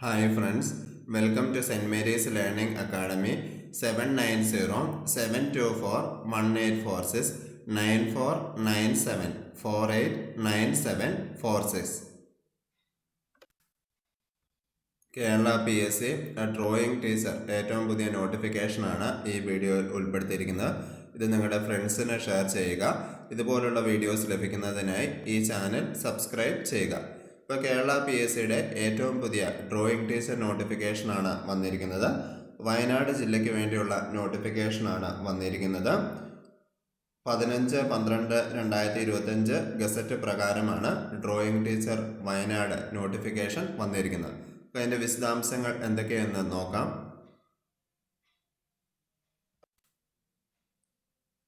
Hi friends welcome to Saint Mary's Learning Academy seven nine zero seven two four one eight four six nine four nine seven four eight nine seven four six Kerala P S C drawing teacher ഏറ്റവും പുതിയ നോട്ടിഫിക്കേഷനാണ് ഈ വീഡിയോയിൽ ഉൾപ്പെടുത്തിയിരിക്കുന്നത്. ഇത് നിങ്ങളുടെ ഫ്രണ്ട്സിന് share ചെയ്യുക. ഇതുപോലുള്ള വീഡിയോസ് ലഭിക്കുന്നതിനായി ഈ ചാനൽ സബ്സ്ക്രൈബ് ചെയ്യുക. ഇപ്പോൾ കേരള പി എസ് സിയുടെ ഏറ്റവും പുതിയ ഡ്രോയിങ് ടീച്ചർ നോട്ടിഫിക്കേഷനാണ് വന്നിരിക്കുന്നത്. വയനാട് ജില്ലയ്ക്ക് വേണ്ടിയുള്ള നോട്ടിഫിക്കേഷനാണ് വന്നിരിക്കുന്നത്. പതിനഞ്ച് പന്ത്രണ്ട് രണ്ടായിരത്തി ഇരുപത്തഞ്ച് ഗസറ്റ് പ്രകാരമാണ് ഡ്രോയിങ് ടീച്ചർ വയനാട് നോട്ടിഫിക്കേഷൻ വന്നിരിക്കുന്നത്. അപ്പോൾ അതിന്റെ വിശദാംശങ്ങൾ എന്തൊക്കെയെന്ന് നോക്കാം.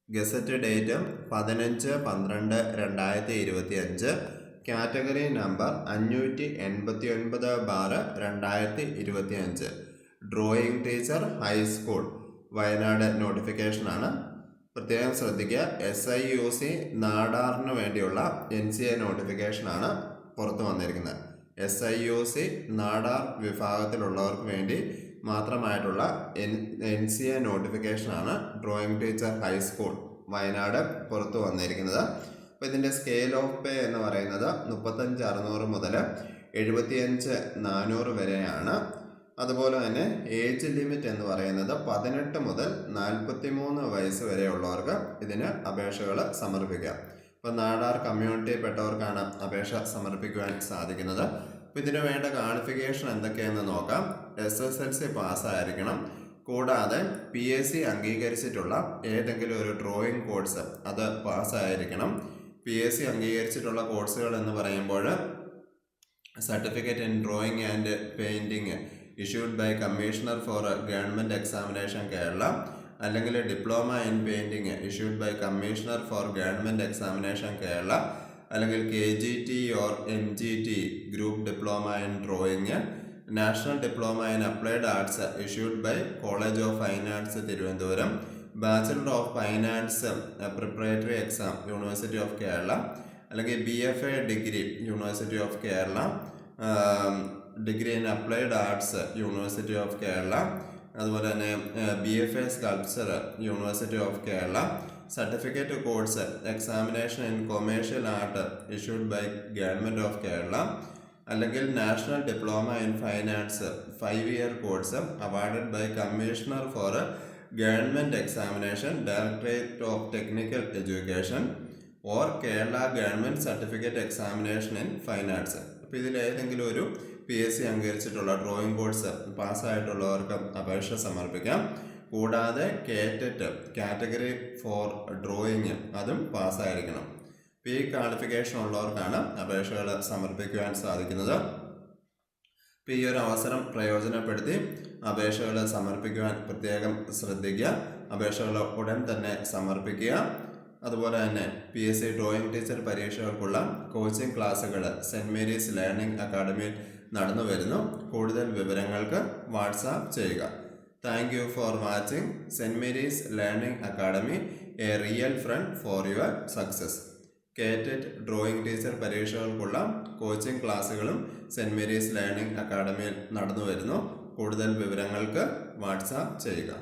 ഗസറ്റ് ഡേറ്റ് പതിനഞ്ച് പന്ത്രണ്ട് രണ്ടായിരത്തി ഇരുപത്തി അഞ്ച് കാറ്റഗറി നമ്പർ അഞ്ഞൂറ്റി എൺപത്തി ഒൻപത് ബാറ് രണ്ടായിരത്തി ഇരുപത്തി അഞ്ച് drawing teacher high school. Wayanad നോട്ടിഫിക്കേഷനാണ്. പ്രത്യേകം ശ്രദ്ധിക്കുക എസ് ഐ യു സി നാടാറിന് വേണ്ടിയുള്ള എൻ സി എ നോട്ടിഫിക്കേഷനാണ് പുറത്തു വന്നിരിക്കുന്നത്. S I U C Nadar വിഭാഗത്തിലുള്ളവർക്ക് വേണ്ടി മാത്രമായിട്ടുള്ള N N C A നോട്ടിഫിക്കേഷനാണ് drawing teacher high school. Wayanad പുറത്തു വന്നിരിക്കുന്നത്. അപ്പോൾ ഇതിന്റെ സ്കെയിൽ ഓഫ് പേ എന്ന് പറയുന്നത് മുപ്പത്തഞ്ച് അറുന്നൂറ് മുതൽ എഴുപത്തിയഞ്ച് നാനൂറ് വരെയാണ്. അതുപോലെ തന്നെ ഏജ് ലിമിറ്റ് എന്ന് പറയുന്നത് പതിനെട്ട് മുതൽ നാൽപ്പത്തി മൂന്ന് വയസ്സ് വരെയുള്ളവർക്ക് ഇതിന് അപേക്ഷകൾ സമർപ്പിക്കാം ഇപ്പോൾ നാടാർ കമ്മ്യൂണിറ്റിയിൽപ്പെട്ടവർക്കാണ് അപേക്ഷ സമർപ്പിക്കുവാൻ സാധിക്കുന്നത്. അപ്പോൾ ഇതിന് വേണ്ട ക്വാളിഫിക്കേഷൻ എന്തൊക്കെയെന്ന് നോക്കാം. എസ് എസ് എൽ സി പാസ്സായിരിക്കണം കൂടാതെ പി എസ് സി അംഗീകരിച്ചിട്ടുള്ള ഏതെങ്കിലും ഒരു ഡ്രോയിങ് കോഴ്സ് അത് പാസ്സായിരിക്കണം പി എസ് സി അംഗീകരിച്ചിട്ടുള്ള കോഴ്സുകൾ എന്ന് പറയുമ്പോൾ certificate in drawing and painting issued by commissioner for government examination Kerala അല്ലെങ്കിൽ diploma in painting issued by commissioner for government examination Kerala അല്ലെങ്കിൽ K G T or M G T group diploma in drawing national diploma in applied arts issued by college of fine arts Thiruvananthapuram bachelor of finance preparatory exam university of Kerala അല്ലെങ്കിൽ B F A degree university of Kerala degree in applied arts university of Kerala അതുപോലെ തന്നെ B F A sculpture university of Kerala certificate course examination in commercial art issued by government of Kerala അല്ലെങ്കിൽ national diploma in finance five year course awarded by commissioner for government examination directorate of technical education or Kerala government certificate examination in fine arts. അപ്പോൾ ഇതിൽ ഏതെങ്കിലും ഒരു P S C അംഗീകരിച്ചിട്ടുള്ള drawing course പാസ്സായിട്ടുള്ളവർക്ക് അപേക്ഷ സമർപ്പിക്കാം. കൂടാതെ കേറ്ററ്റ് കാറ്റഗറി ഫോർ ഡ്രോയിങ് അതും പാസ്സായിരിക്കണം. പി ക്വാളിഫിക്കേഷൻ ഉള്ളവർക്കാണ് അപേക്ഷകൾ സമർപ്പിക്കുവാൻ സാധിക്കുന്നത്. അപ്പോൾ ഈ ഒരു അവസരം പ്രയോജനപ്പെടുത്തി അപേക്ഷകൾ സമർപ്പിക്കുവാൻ പ്രത്യേകം ശ്രദ്ധിക്കുക. അപേക്ഷകൾ ഉടൻ തന്നെ സമർപ്പിക്കുക. അതുപോലെ തന്നെ P S C drawing teacher പരീക്ഷകൾക്കുള്ള coaching ക്ലാസ്സുകൾ സെന്റ് മേരീസ് ലേണിംഗ് അക്കാഡമിയിൽ നടന്നു വരുന്നു. കൂടുതൽ വിവരങ്ങൾക്ക് വാട്സാപ്പ് ചെയ്യുക. Thank you for watching Saint Mary's Learning Academy a real friend for your success കേറ്റഡ് drawing teacher പരീക്ഷകൾക്കുള്ള കോച്ചിങ് ക്ലാസ്സുകളും സെന്റ് മേരീസ് ലേണിംഗ് അക്കാഡമിയിൽ നടന്നു വരുന്നു. കൂടുതൽ വിവരങ്ങൾക്ക് വാട്സാപ്പ് ചെയ്യുക.